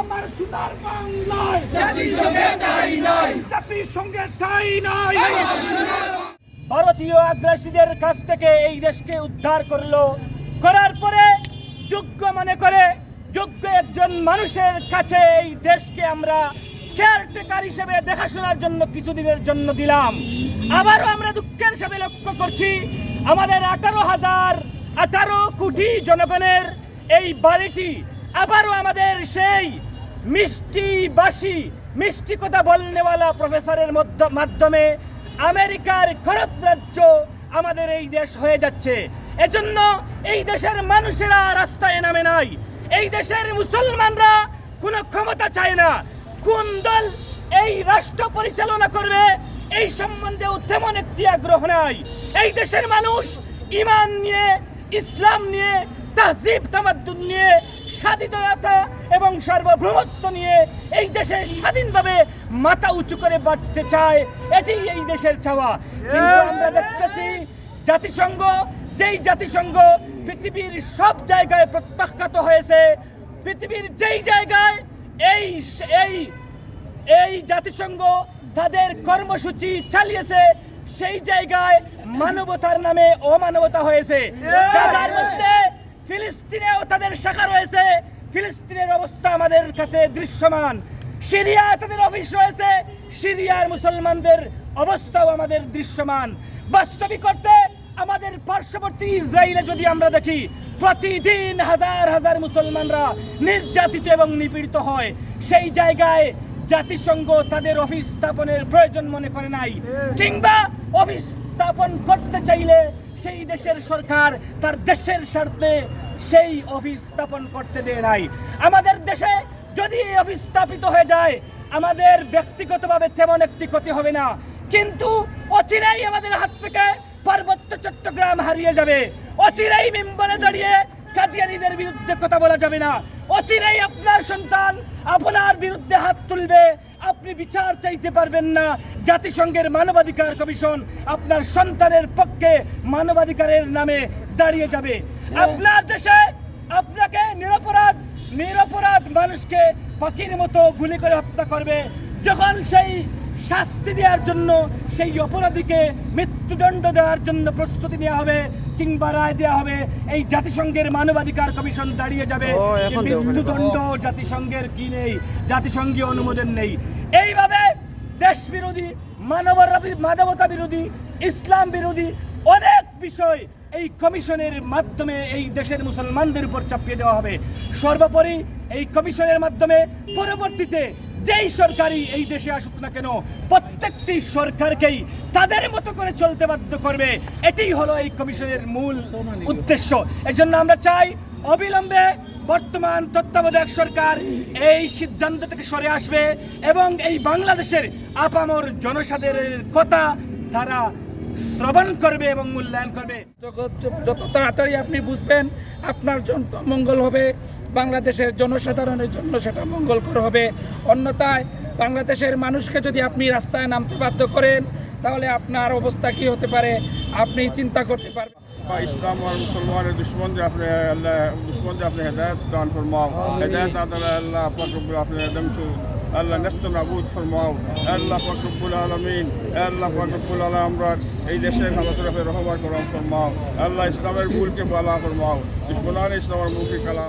আমার সুতার বাংলায়। জাতিসংঘে ঠাই নাই। ভারতীয় আগ্রাসীদের কাছ থেকে এই দেশকে উদ্ধার করল। করার পরে যোগ্য মনে করে যোগ্য একজন মানুষের কাছে এই দেশকে আমরা কেয়ারটেকার হিসেবে দেখাশোনার জন্য কিছুদিনের জন্য দিলাম। আবারও আমরা দুঃখের সাথে লক্ষ্য করছি আমাদের আঠারো হাজার আঠারো কোটি জনগণের এই বাড়িটি আবারও আমাদের সেই মিষ্টি বাসি, মিষ্টি কথা বলনেওয়ালা প্রফেসরের মাধ্যমে আমেরিকার খরচ রাজ্য আমাদের এই দেশ হয়ে যাচ্ছে। এজন্য এই দেশের মানুষেরা রাস্তায় নামে নাই। এই দেশের মুসলমানরা কোনো ক্ষমতা চায় না। কোন দল এই রাষ্ট্র পরিচালনা করবে এই সম্বন্ধে তেমন একটি আগ্রহ নাই। এই দেশের মানুষ ইমান নিয়ে ইসলাম নিয়ে তাহজিব তামাদ্দুন নিয়ে স্বাধীনতা এবং সার্বভৌমত্ব নিয়ে এই দেশে স্বাধীনভাবে মাথা উঁচু করে বাঁচতে চায় এটি এই দেশের চাওয়া। কিন্তু আমরা দেখতেছি জাতিসংঘ যেই জাতিসংঘ পৃথিবীর সব জায়গায় প্রত্যাখ্যাত হয়েছে পৃথিবীর যেই জায়গায় এই এই এই জাতিসংঘ তাদের কর্মসূচি চালিয়েছে সেই জায়গায় মানবতার নামে অমানবতা হয়েছে। গাজার মধ্যে ফিলিস্তিনেও তাদের শাখা রয়েছে। ফিলিস্তিনের অবস্থা আমাদের কাছে দৃশ্যমান। সিরিয়া তাদের অফিস রয়েছে। সিরিয়ার মুসলমানদের অবস্থাও আমাদের দৃশ্যমান। বাস্তবিক করতে আমাদের পার্শ্ববর্তী ইসরায়েলে যদি আমরা দেখি প্রতিদিন হাজার হাজার মুসলমানরা নির্যাতিত এবং নিপীড়িত হয়। সেই জায়গায় জাতিসংঘ তাদের অফিস স্থাপনের প্রয়োজন মনে করে নাই। কিংবা অফিস স্থাপন করতে চাইলে সেই দেশের সরকার তার দেশের স্বার্থে সেই অফিস স্থাপন করতে দেয় নাই। আমাদের দেশে যদি এই অফিস স্থাপিত হয়ে যায় আমাদের ব্যক্তিগতভাবে তেমন একটি ক্ষতি হবে না। কিন্তু অচিরাই আমাদের হাত থেকে পার্বত্য চট্টগ্রাম হারিয়ে যাবে। অচিরাই মেম্বারে দাঁড়িয়ে কাদিয়ানিদের বিরুদ্ধে কথা বলা যাবে না। অচিরেই আপনার সন্তান আপনার বিরুদ্ধে হাত তুলবে। আপনি বিচার চাইতে পারবেন না। জাতিসংঘের মানবাধিকার কমিশন আপনার সন্তানের পক্ষে মানবাধিকারের নামে দাঁড়িয়ে যাবে। আপনার দেশে আপনাকে নিরপরাধ নিরপরাধ মানুষকে পাখির মতো গুলি করে হত্যা করবে। যখন সেই শাস্তি দেওয়ার জন্য সেই অপরাধীকে মৃত্যুদণ্ড দেওয়ার জন্য প্রস্তুতি নেওয়া হবে কিংবা রায় দেওয়া হবে। এই জাতিসংঘের মানবাধিকার কমিশন দাঁড়িয়ে যাবে যে মৃত্যুদণ্ড জাতিসংঘের কি নেই? জাতিসংঘীয় অনুমোদন নেই। এইভাবে দেশ বিরোধী মানবতা মানবতা বিরোধী ইসলাম বিরোধী অনেক বিষয় এই কমিশনের মাধ্যমে এই দেশের মুসলমানদের উপর চাপিয়ে দেওয়া হবে। সর্বোপরি এই কমিশনের মাধ্যমে পরবর্তীতে যেই সরকারই এই দেশে আসুক না কেন, প্রত্যেকটি সরকারকেই তাদের মতো করে চলতে বাধ্য করবে। এটাই হলো এই কমিশনের মূল উদ্দেশ্য। এজন্য আমরা চাই অবিলম্বে বর্তমান তত্ত্বাবধায়ক সরকার এই সিদ্ধান্ত থেকে সরে আসবে এবং এই বাংলাদেশের আপামর জনসাধারণের কথা তারা শ্রবণ করবে এবং মূল্যায়ন করবে। যত তাড়াতাড়ি আপনি বুঝবেন আপনার জন্য মঙ্গল হবে। বাংলাদেশের জনসাধারণের জন্য সেটা মঙ্গলকর হবে। অন্যথায় বাংলাদেশের মানুষকে যদি আপনি রাস্তায় নামতে বাধ্য করেন তাহলে আপনার অবস্থা কি হতে পারে? আপনি চিন্তা করতে পারবেন। ইসলাম আর মুসলমানের দুশ্মন যে আপনি আল্লাহ দুশ্মন যে আপনি হেদায়ত দান ফরমাও। হেদায়ত আদালা আল্লাহ আপনার আপনি একদম الله نستر عبود في الله فكرب العالمين الله فكرب الامراض اي دشه خلاص رفع رحمه كرام في الموت الله استمر بول كيف الله في الموت اسم الله نستمر بول كيف الله